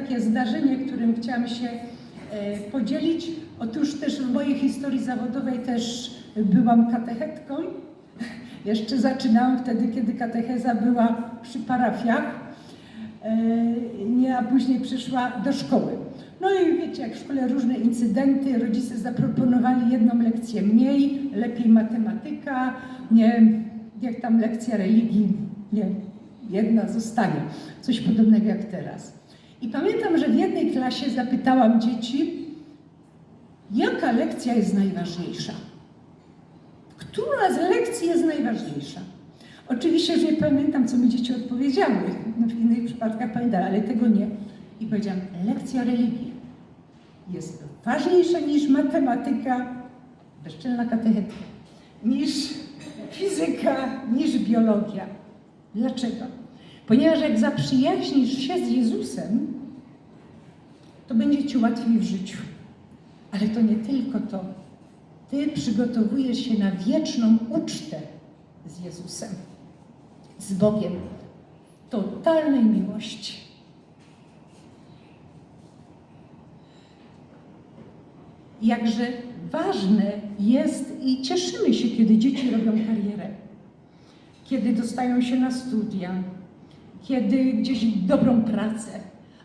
takie zdarzenie, którym chciałam się e, podzielić. Otóż też w mojej historii zawodowej też byłam katechetką. Jeszcze zaczynałam wtedy, kiedy katecheza była przy parafiach, e, nie, a później przyszła do szkoły. No i wiecie, jak w szkole różne incydenty, rodzice zaproponowali jedną lekcję mniej, lepiej matematyka, nie, jak tam lekcja religii, nie, jedna zostanie. Coś podobnego jak teraz. I pamiętam, że w jednej klasie zapytałam dzieci, jaka lekcja jest najważniejsza? Która z lekcji jest najważniejsza? Oczywiście, że nie pamiętam, co mi dzieci odpowiedziały. No, w innych przypadkach pamiętam, ale tego nie. I powiedziałam, lekcja religii jest ważniejsza niż matematyka, bezczelna katechetka, niż fizyka, niż biologia. Dlaczego? Ponieważ jak zaprzyjaźnisz się z Jezusem, to będzie ci łatwiej w życiu. Ale to nie tylko to. Ty przygotowujesz się na wieczną ucztę z Jezusem, z Bogiem, totalnej miłości. Jakże ważne jest i cieszymy się, kiedy dzieci robią karierę, kiedy dostają się na studia, kiedy gdzieś dobrą pracę.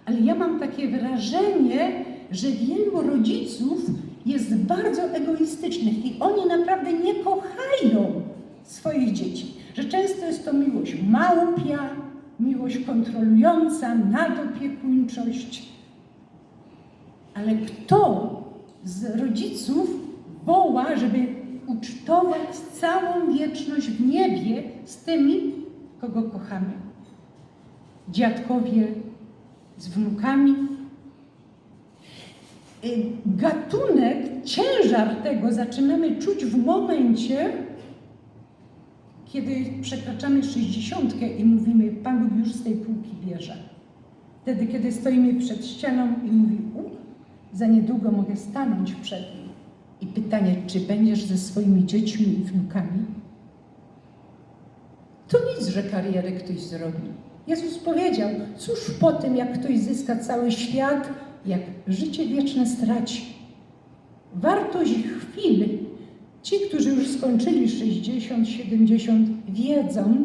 Ale ja mam takie wrażenie, że wielu rodziców jest bardzo egoistycznych i oni naprawdę nie kochają swoich dzieci. Że często jest to miłość małpia, miłość kontrolująca, nadopiekuńczość. Ale kto z rodziców woła, żeby ucztować całą wieczność w niebie z tymi, kogo kochamy? Dziadkowie z wnukami, Y, gatunek, ciężar tego zaczynamy czuć w momencie, kiedy przekraczamy sześćdziesiątkę i mówimy, Pan Bóg już z tej półki bierze. Wtedy, kiedy stoimy przed ścianą i mówi, u, za niedługo mogę stanąć przed nim. I pytanie, czy będziesz ze swoimi dziećmi i wnukami? To nic, że karierę ktoś zrobi. Jezus powiedział, cóż po tym, jak ktoś zyska cały świat, jak życie wieczne straci. Wartość chwili. Ci, którzy już skończyli 60, 70, wiedzą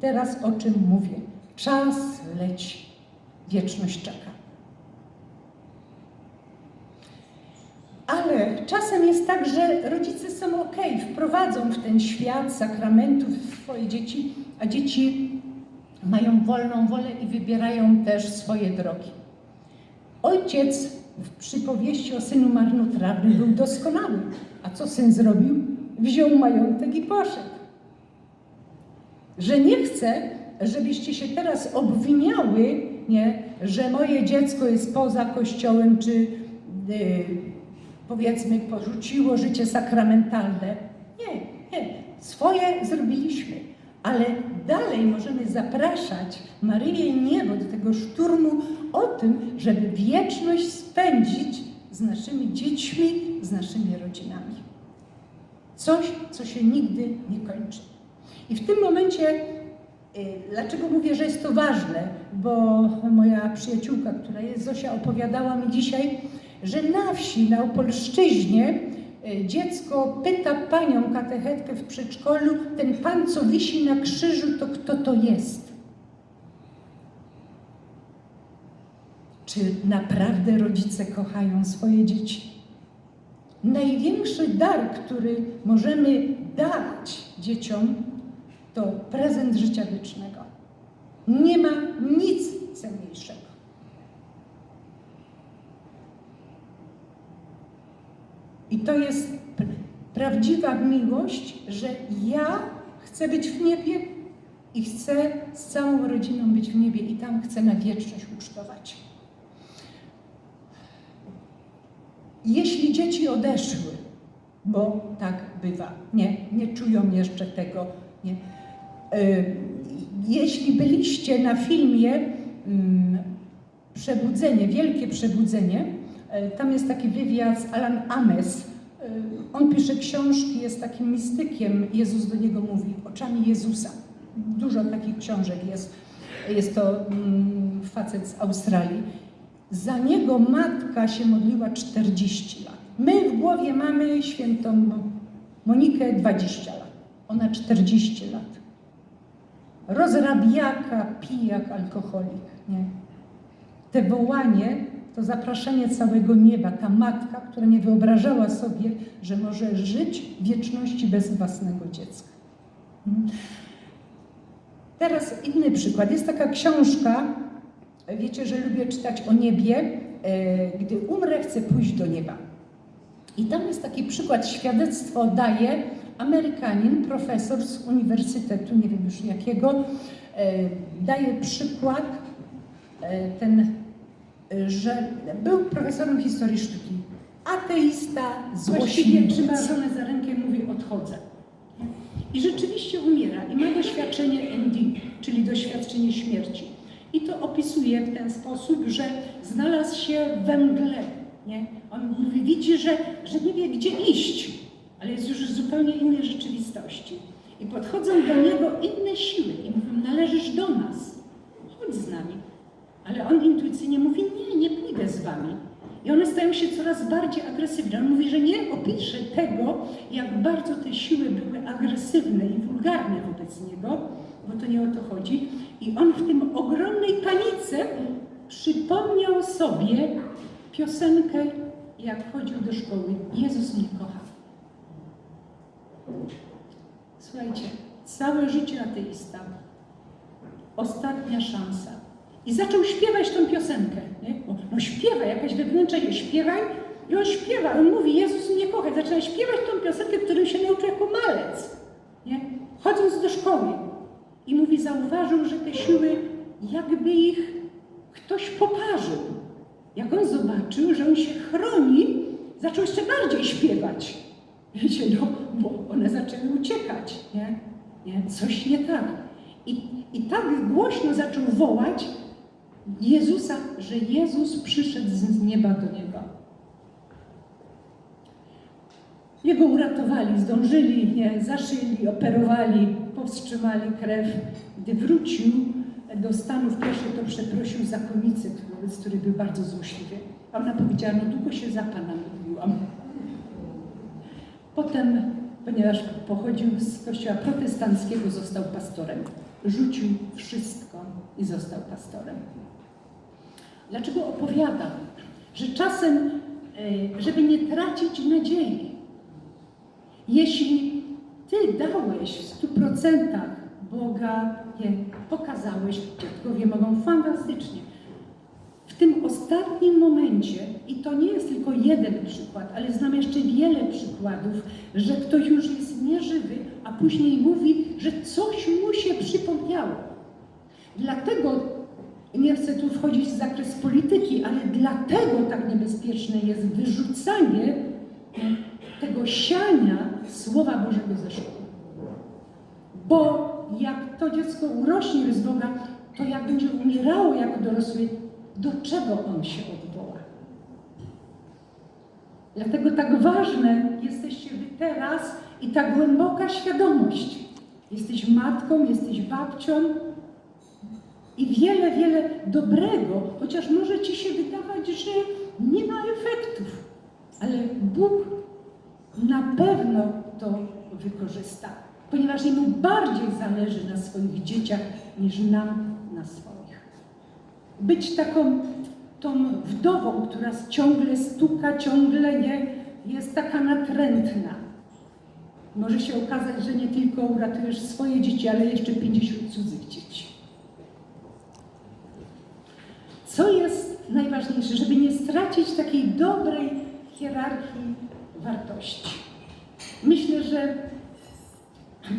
teraz o czym mówię. Czas leci, wieczność czeka. Ale czasem jest tak, że rodzice są ok, wprowadzą w ten świat sakramentów swoje dzieci, a dzieci mają wolną wolę i wybierają też swoje drogi. Ojciec w przypowieści o synu marnotrawnym był doskonały. A co syn zrobił? Wziął majątek i poszedł. Że nie chce, żebyście się teraz obwiniały, nie, że moje dziecko jest poza kościołem, czy yy, powiedzmy porzuciło życie sakramentalne. Nie, nie. Swoje zrobiliśmy ale dalej możemy zapraszać Maryję i niebo do tego szturmu o tym, żeby wieczność spędzić z naszymi dziećmi, z naszymi rodzinami. Coś, co się nigdy nie kończy. I w tym momencie, y, dlaczego mówię, że jest to ważne? Bo moja przyjaciółka, która jest Zosia, opowiadała mi dzisiaj, że na wsi, na Opolszczyźnie, dziecko pyta panią katechetkę w przedszkolu, ten pan, co wisi na krzyżu, to kto to jest? Czy naprawdę rodzice kochają swoje dzieci? Największy dar, który możemy dać dzieciom, to prezent życia wiecznego. Nie ma nic cenniejszego. I to jest prawdziwa miłość, że ja chcę być w niebie i chcę z całą rodziną być w niebie i tam chcę na wieczność ucztować. Jeśli dzieci odeszły, bo tak bywa, nie, nie czują jeszcze tego, nie. Jeśli byliście na filmie Przebudzenie, Wielkie Przebudzenie, E, tam jest taki wywiad z Alan Ames. On pisze książki, jest takim mistykiem. Jezus do niego mówi oczami Jezusa. Dużo takich książek jest. Jest to mm, facet z Australii. Za niego matka się modliła 40 lat. My w głowie mamy świętą Monikę 20 lat. Ona 40 lat. Rozrabiaka, pijak, alkoholik. Nie? Te wołanie to zapraszanie całego nieba, ta matka, która nie wyobrażała sobie, że może żyć wieczności bez własnego dziecka. Mm. Teraz inny przykład. Jest taka książka, wiecie, że lubię czytać o niebie. E, Gdy umrę, chcę pójść do nieba. I tam jest taki przykład, świadectwo daje Amerykanin, profesor z uniwersytetu, nie wiem już jakiego, e, daje przykład e, ten, że był profesorem historii sztuki. Ateista, Złośliwy. trzyma żonę za rękę i mówi odchodzę. I rzeczywiście umiera i ma doświadczenie ND, czyli doświadczenie śmierci. I to opisuje w ten sposób, że znalazł się we mgle. Nie? On mówi, widzi, że, że nie wie, gdzie iść, ale jest już w zupełnie innej rzeczywistości. I podchodzą do niego inne siły i mówią, należysz do nas, chodź z nami. Ale on intuicyjnie mówi, nie, nie pójdę z wami. I one stają się coraz bardziej agresywne. On mówi, że nie opisze tego, jak bardzo te siły były agresywne i wulgarne wobec niego, bo to nie o to chodzi. I on w tym ogromnej panice przypomniał sobie piosenkę, jak chodził do szkoły. Jezus mnie kocha. Słuchajcie, całe życie ateista, ostatnia szansa. I zaczął śpiewać tą piosenkę. Nie? No, no śpiewa, jakaś wewnętrzna, śpiewaj. I on śpiewa, on mówi, Jezus mnie kocha. Zaczyna śpiewać tą piosenkę, którą się nauczył jako malec. Nie? Chodząc do szkoły. I mówi, zauważył, że te siły, jakby ich ktoś poparzył. Jak on zobaczył, że on się chroni, zaczął jeszcze bardziej śpiewać. Wiecie, no, bo one zaczęły uciekać, nie? nie? Coś nie tak. I, I tak głośno zaczął wołać Jezusa, że Jezus przyszedł z nieba do niego. Jego uratowali, zdążyli, nie, zaszyli, operowali, powstrzymali krew. Gdy wrócił do Stanów, pierwszy to przeprosił zakonnicę, wobec której był bardzo złośliwy. A ona powiedziała, no długo się za Pana modliłam. Potem, ponieważ pochodził z kościoła protestanckiego, został pastorem. Rzucił wszystko i został pastorem. Dlaczego opowiadam? Że czasem, e, żeby nie tracić nadziei, jeśli Ty dałeś w stu procentach Boga, je pokazałeś, dziadkowie mogą fantastycznie. W tym ostatnim momencie, i to nie jest tylko jeden przykład, ale znam jeszcze wiele przykładów, że ktoś już jest nieżywy, a później mówi, że coś mu się Dlatego nie chcę tu wchodzić w zakres polityki, ale dlatego tak niebezpieczne jest wyrzucanie tego siania Słowa Bożego ze szkoły. Bo jak to dziecko urośnie z Boga, to jak będzie umierało jako dorosły, do czego on się odwoła? Dlatego tak ważne jesteście wy teraz i ta głęboka świadomość. Jesteś matką, jesteś babcią i wiele, wiele dobrego, chociaż może ci się wydawać, że nie ma efektów, ale Bóg na pewno to wykorzysta, ponieważ Jemu bardziej zależy na swoich dzieciach niż nam na swoich. Być taką tą wdową, która ciągle stuka, ciągle nie jest taka natrętna. Może się okazać, że nie tylko uratujesz swoje dzieci, ale jeszcze 50 cudzych dzieci. Co jest najważniejsze, żeby nie stracić takiej dobrej hierarchii wartości. Myślę, że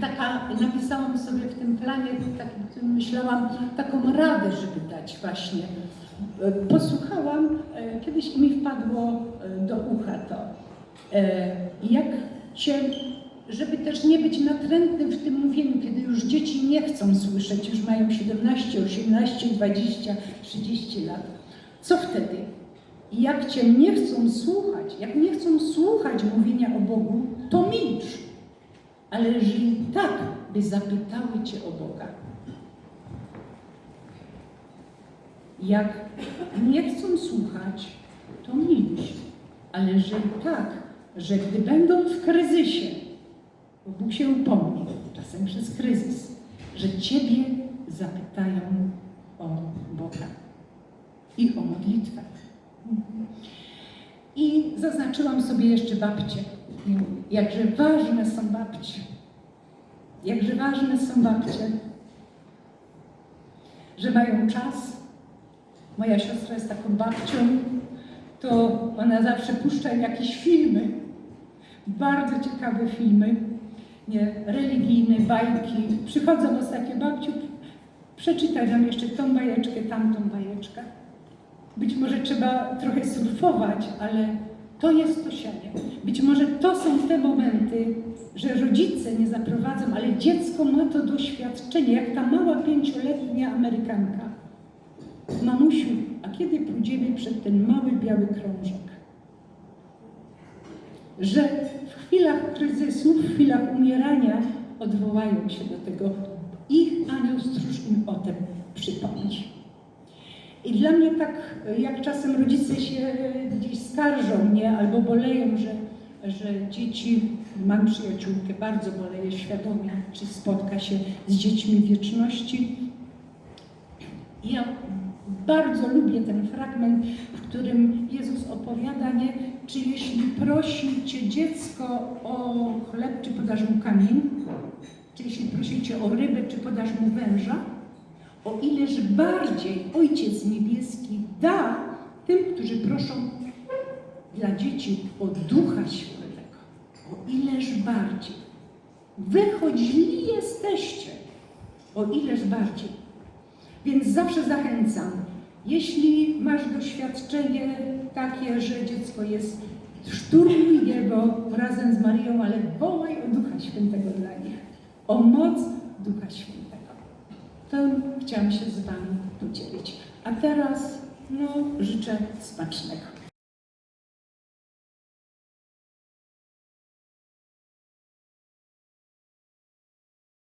taka, napisałam sobie w tym planie, tak, myślałam, taką radę, żeby dać właśnie. Posłuchałam, e, kiedyś mi wpadło e, do ucha to. E, Jak się, żeby też nie być natrętnym w tym mówieniu, kiedy już dzieci nie chcą słyszeć, już mają 17, 18, 20, 30 lat. Co wtedy? Jak cię nie chcą słuchać, jak nie chcą słuchać mówienia o Bogu, to milcz. Ale żyj tak, by zapytały cię o Boga. Jak nie chcą słuchać, to milcz. Ale że tak, że gdy będą w kryzysie, bo Bóg się upomni, czasem przez kryzys, że Ciebie zapytają o Boga i o modlitwę. I zaznaczyłam sobie jeszcze babcie. Jakże ważne są babcie. Jakże ważne są babcie, że mają czas. Moja siostra jest taką babcią, to ona zawsze puszcza jakieś filmy, bardzo ciekawe filmy, nie, religijne, bajki. Przychodzą ostatnio babciu, przeczytaj nam jeszcze tą bajeczkę, tamtą bajeczkę. Być może trzeba trochę surfować, ale to jest to sianie. Być może to są te momenty, że rodzice nie zaprowadzą, ale dziecko ma to doświadczenie, jak ta mała pięcioletnia Amerykanka. Mamusiu, a kiedy pójdziemy przed ten mały biały krążek? Że w chwilach kryzysu, w chwilach umierania odwołają się do tego. Ich anioł stróż im o tym przypomni. I dla mnie tak, jak czasem rodzice się gdzieś skarżą, nie, albo boleją, że, że dzieci, mam przyjaciółkę, bardzo boleję świadomie, czy spotka się z dziećmi wieczności. Ja bardzo lubię ten fragment, w którym Jezus opowiada, nie, czy jeśli prosi cię dziecko o chleb, czy podasz mu kamień, czy jeśli prosi cię o rybę, czy podasz mu węża, o ileż bardziej Ojciec Niebieski da tym, którzy proszą dla dzieci o Ducha Świętego. O ileż bardziej. Wy choć jesteście, o ileż bardziej. Więc zawsze zachęcam, jeśli masz doświadczenie takie, że dziecko jest, szturmuj jego razem z Marią, ale wołaj o Ducha Świętego dla nich. O moc Ducha Świętego. To chciałam się z Wami podzielić. A teraz no, życzę smacznego.